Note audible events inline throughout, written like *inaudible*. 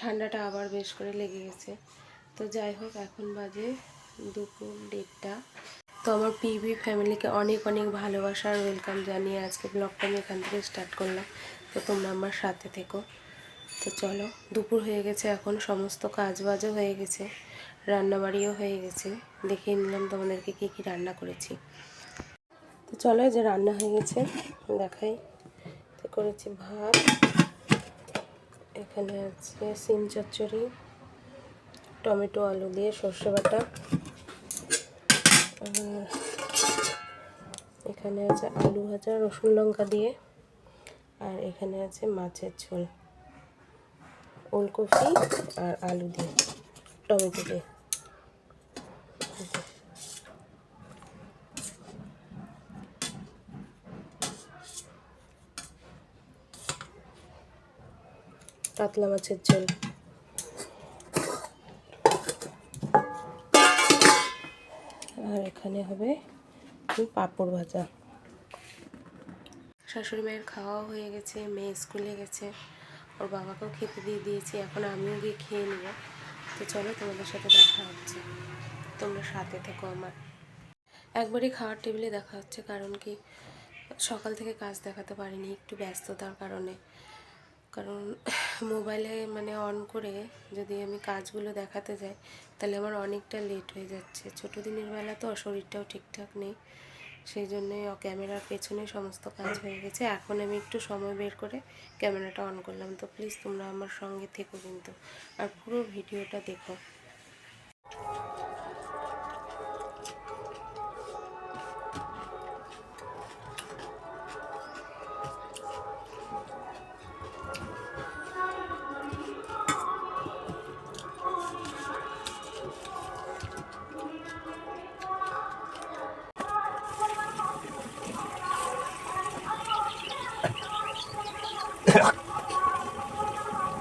ঠান্ডাটা আবার বেশ করে লেগে গেছে। তো যাই হোক, এখন বাজে দুপুর দেড়টা। তো আমার পিভি ফ্যামিলিকে অনেক অনেক ভালোবাসা আর ওয়েলকাম জানিয়ে আজকে ব্লগটা আমি এখান থেকে স্টার্ট করলাম। তো তোমরা আমার সাথে থেকো। তো চলো, দুপুর হয়ে গেছে এখন, সমস্ত কাজ বাজও হয়ে গেছে, রান্নাবাড়িও হয়ে গেছে। দেখিয়ে নিলাম তোমাদেরকে কী কী রান্না করেছি। তো চলো যে রান্না হয়ে গেছে, দেখাই। করেছি ভাত এখানে আছে সিম চচ্চড়ি, টমেটো, আলু দিয়ে সর্ষে বাটা। এখানে আছে আলু ভাজা, রসুন লঙ্কা দিয়ে। আর এখানে আছে মাছের ঝোল। ওলকপি আর আলু দিয়ে, টমেটো দিয়ে। কাতলা মাছের ঝোল। আর এখানে হবে পাঁপড় ভাজা। শাশুড়ি মায়ের খাওয়া হয়ে গেছে, মেয়ে স্কুলে গেছে। ওর বাবাকেও খেতে দিয়ে দিয়েছি, এখন আমিও গিয়ে খেয়ে নেব। তো চলো তোমাদের সাথে দেখা হচ্ছে। তোমরা সাথে থেকো আমার। একবারই খাওয়ার টেবিলে দেখা হচ্ছে, কারণ কি সকাল থেকে কাজ দেখাতে পারিনি, একটু ব্যস্ততার কারণে। কারণ মোবাইলে মানে অন করে যদি আমি কাজগুলো দেখাতে যাই, তাহলে আমার অনেকটা লেট হয়ে যাচ্ছে। ছোটো দিনের বেলা তো শরীরটাও ঠিকঠাক নেই সেই জন্যই ক্যামেরার পেছনে সমস্ত কাজ হয়ে গেছে। এখন আমি একটু সময় বের করে ক্যামেরাটা অন করলাম। তো প্লিজ তোমরা আমার সঙ্গে থেকো কিন্তু, আর পুরো ভিডিওটা দেখো। *laughs* খাওয়ার জন্য বলছে হ্যাঁ ওই খাইবে নাকি মাছটা হ্যাঁ নন্দিনী নন্দিনী চলে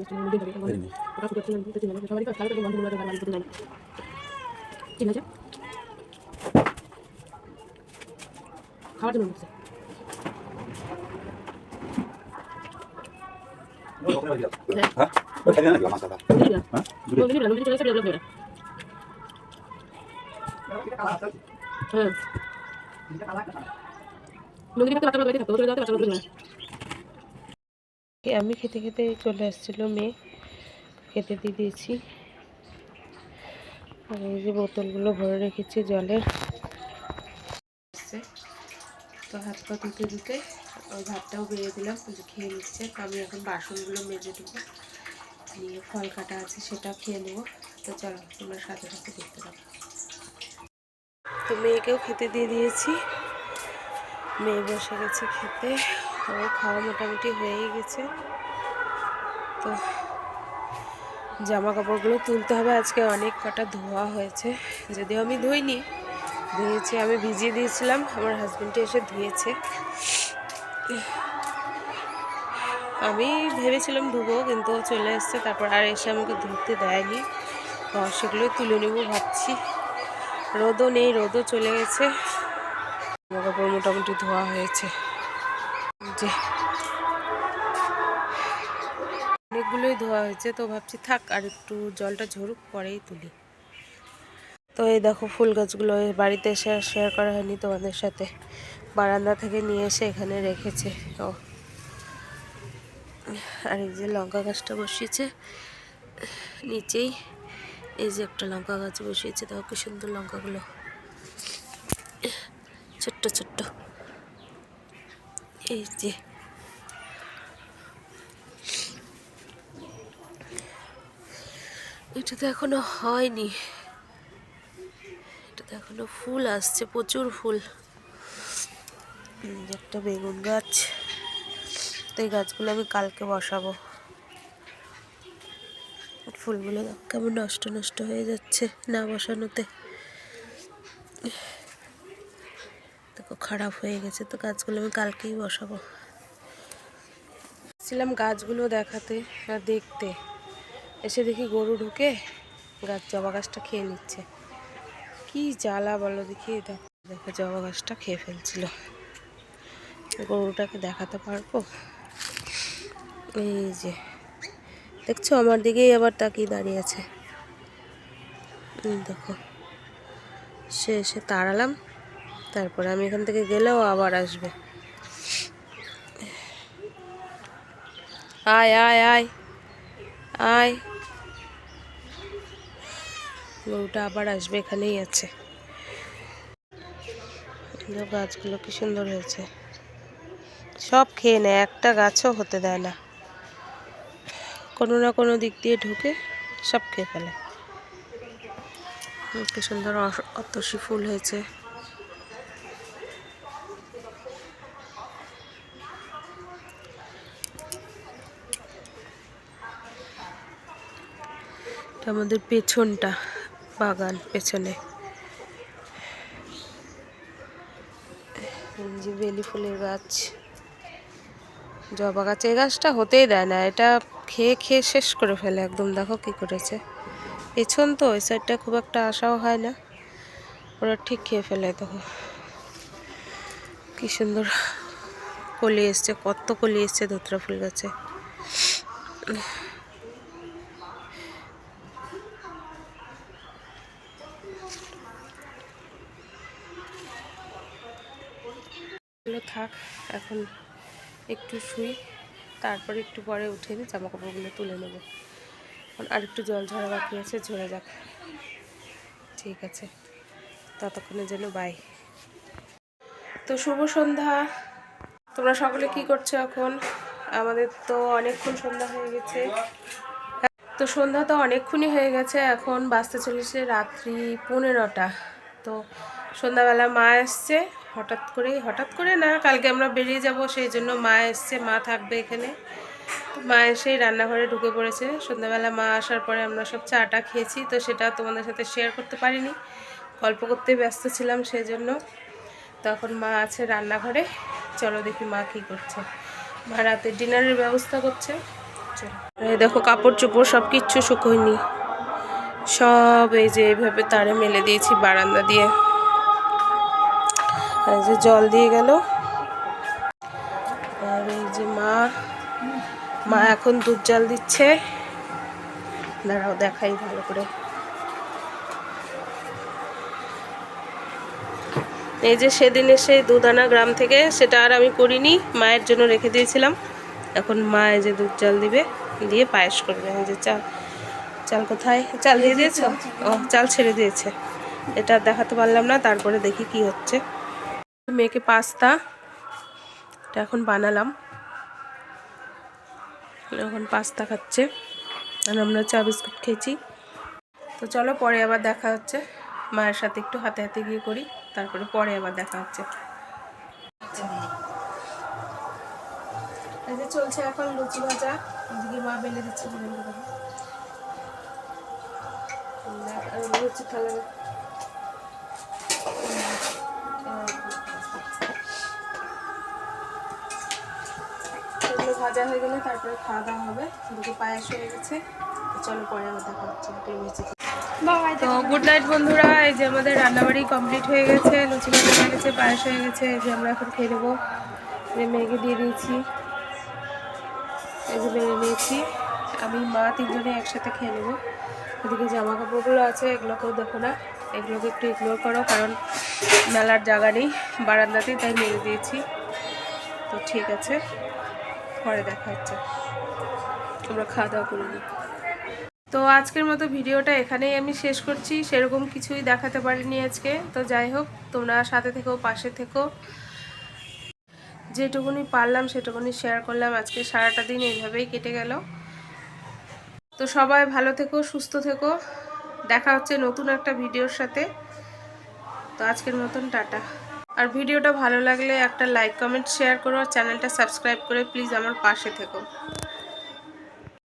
এসে ডেভেলপ করে হ্যাঁ নন্দিনী থাকতে বাচ্চা বাড়িতে থাকতো চলে যাতে বাচ্চা বাড়িতে আমি খেতে খেতে চলে আসছিল মেয়ে। খেতে দিয়ে দিয়েছি। এই যে বোতলগুলো ভরে রেখেছি জলের তো হাত পা ধুতে ধুতে ওই ভাতটাও বেরিয়ে দিলাম যে খেয়ে নিচ্ছে। তো আমি এখন বাসনগুলো মেজে দেবো। নিয়ে ফল কাটা আছে, সেটা খেয়ে নেব। তো চলো, তোমরা সাথে সাথে দেখতে পাবো তো মেয়েকেও খেতে দিয়ে দিয়েছি। মেয়ে বসে গেছে খেতে। ও খাওয়া মোটামুটি হয়েই গেছে। তো জামা কাপড়গুলো তুলতে হবে। আজকে অনেক কটা ধোয়া হয়েছে। যদিও আমি ধুইনি, ধুয়েছি, আমি ভিজিয়ে দিয়েছিলাম। আমার হাজব্যান্ডে এসে ধুয়েছে। আমি ভেবেছিলাম ধুবো, কিন্তু চলে এসছে, তারপর আর এসে আমাকে ধুতে দেয়নি। সেগুলোই তুলে নেব ভাবছি। রোদও নেই, রোদও চলে গেছে। জামা কাপড় মোটামুটি ধোয়া হয়েছে। যে অনেকগুলোই ধোয়া হয়েছে, তো ভাবছি থাক, আর একটু জলটা ঝরুক, পরেই তুলি। তো এই দেখো, ফুল গাছগুলো বাড়িতে এসে শেয়ার করা হয়নি তোমাদের সাথে। বারান্দা থেকে নিয়ে এসে এখানে রেখেছে। ও আর এই যে লঙ্কা গাছটা বসিয়েছে, নিচেই এই যে একটা লঙ্কা গাছ বসিয়েছে, দেখো কি সুন্দর লঙ্কাগুলো। ছোট্ট ছোট্ট। এই যে। এটা তো এখনও হয়নি। এটাতে এখনও ফুল আসছে, প্রচুর ফুল। একটা বেগুন গাছ। তো এই গাছগুলো আমি কালকে বসাবো। ফুলগুলো কেমন নষ্ট নষ্ট হয়ে যাচ্ছে না বসানোতে। দেখো, খারাপ হয়ে গেছে। তো গাছগুলো আমি কালকেই বসাবো। এসেছিলাম গাছগুলো দেখাতে আর দেখতে। এসে দেখি গরু ঢুকে গাছ জবা গাছটা খেয়ে নিচ্ছে। কি জ্বালা বলো দেখো। দেখো, জবা গাছটা খেয়ে ফেলছিল। গরুটাকে দেখাতে পারব? এই যে, দেখছ আমার দিকেই আবার তাকিয়ে দাঁড়িয়ে আছে। দেখো, সে এসে তাড়ালাম, তারপরে আমি এখান থেকে গেলেও আবার আসবে। আয় আয় আয় আয়। গরুটা আবার আসবে, এখানেই আছে। গাছগুলো কি সুন্দর হয়েছে। সব খেয়ে নেয়, একটা গাছও হতে দেয় না। কোনো না কোনো দিক দিয়ে ঢুকে সব খেয়ে ফেলে। কি সুন্দর অতসী ফুল হয়েছে। আমাদের পেছনটা, বাগান পেছনে। বেলি ফুলের গাছ। জবা গাছ, এই গাছটা হতেই দেয় না। এটা খেয়ে খেয়ে শেষ করে ফেলে একদম। দেখো কি করেছে। পেছন তো, ওই সাইডটা খুব একটা আশাও হয় না। ওরা ঠিক খেয়ে ফেলে দেখো। কি সুন্দর কলি এসছে, কত কলি এসছে ধুতরা ফুল গাছে। থাক, এখন একটু শুই, তারপরে একটু পরে উঠে দিই জামা কাপড়গুলো তুলে নেব। আর একটু জল ঝরা বাকি আছে, ঝরে যাক। ঠিক আছে, ততক্ষণের জন্য বাই তো শুভ সন্ধ্যা। তোমরা সকলে কি করছ এখন? আমাদের তো অনেকক্ষণ সন্ধ্যা হয়ে গেছে। তো সন্ধ্যা তো অনেকক্ষণই হয়ে গেছে, এখন বাজতে চলেছে রাত্রি পনেরোটা। তো সন্ধ্যাবেলা মা এসছে হঠাৎ করে হঠাৎ করে না, কালকে আমরা বেরিয়ে যাব, সেই জন্য মা এসছে, মা থাকবে এখানে। মা এসেই রান্নাঘরে ঢুকে পড়েছে। সন্ধ্যাবেলা মা আসার পরে আমরা সব চাটা খেয়েছি, তো সেটা তোমাদের সাথে শেয়ার করতে পারিনি। গল্প করতে ব্যস্ত ছিলাম সেই জন্য তখন মা আছে রান্নাঘরে। চলো দেখি মা কী করছে। মা রাতে ডিনারের ব্যবস্থা করছে। চলো। দেখো, কাপড় চোপড় সব কিচ্ছু শুকোয়নি। সব এই যে এইভাবে তারে মেলে দিয়েছি বারান্দা দিয়ে। এই যে জল দিয়ে গেল। আর এই যে মা মা এখন দুধ জাল দিচ্ছে। দাঁড়াও, দেখাই ভালো করে। এই যে সেদিন এসে দুধ আনা গ্রাম থেকে, সেটা আর আমি করিনি, মায়ের জন্য রেখে দিয়েছিলাম। এখন মা এই যে দুধ চাল দিবে, দিয়ে পায়েস করবে। এই যে চাল চাল কোথায়? চাল দিয়ে দিয়েছ? ও, চাল ছেড়ে দিয়েছে। এটা দেখাতে পারলাম না, তারপরে দেখি কি হচ্ছে। মেয়েকে পাস্তা। এটা এখন বানালাম। এখন পাস্তা খাচ্ছে। আর আমরা চা বিস্কুট খেয়েছি। তো চলো পরে আবার দেখা হচ্ছে। মায়ের সাথে একটু হাতে হাতে গিয়ে করি। তারপরে পরে আবার দেখা হচ্ছে। চলছে এখন লুচি ভাজা। এদিকে মা বেলে দিচ্ছে লুচি ভাজা হয়ে গেলে তারপরে খাওয়া দাওয়া হবে। দুটো পায়েস হয়ে গেছে। চলো পরে আবার দেখা হচ্ছে। তো গুড নাইট বন্ধুরা এই যে আমাদের রান্নাবাড়ি কমপ্লিট হয়ে গেছে লুচি ভাজা হয়ে গেছে পায়েস হয়ে গেছে এই যে আমরা এখন খেয়ে নেব। যে মেয়েকে দিয়ে দিয়েছি। এই যে বেড়ে নিয়েছি। আমি মা তিনজনে একসাথে খেয়ে নেব। এদিকে জামা কাপড়গুলো আছে এগুলোকেও দেখো না। এগুলোকে একটু ইগনোর করো কারণ মেলার জায়গা নেই বারান্দাতেই তাই মেরে দিয়েছি। তো ঠিক আছে। পরে দেখা হচ্ছে। আমরা খাওয়া দাওয়া করে নিই। তো আজকের মতো ভিডিওটা এখানেই আমি শেষ করছি। সেরকম কিছুই দেখাতে পারিনি আজকে। তো যাই হোক, তোমরা সাথে থেকো, পাশে থেকো। যেটুকুনি পারলাম, সেটুকুনি শেয়ার করলাম। আজকে সারাটা দিন এইভাবেই কেটে গেল। তো সবাই ভালো থেকো, সুস্থ থেকো। দেখা হচ্ছে নতুন একটা ভিডিওর সাথে। তো আজকের মতন, টাটা। আর ভিডিওটা ভালো লাগলে একটা লাইক কমেন্ট শেয়ার করো আর চ্যানেলটা সাবস্ক্রাইব করে প্লিজ আমার পাশে থেকো।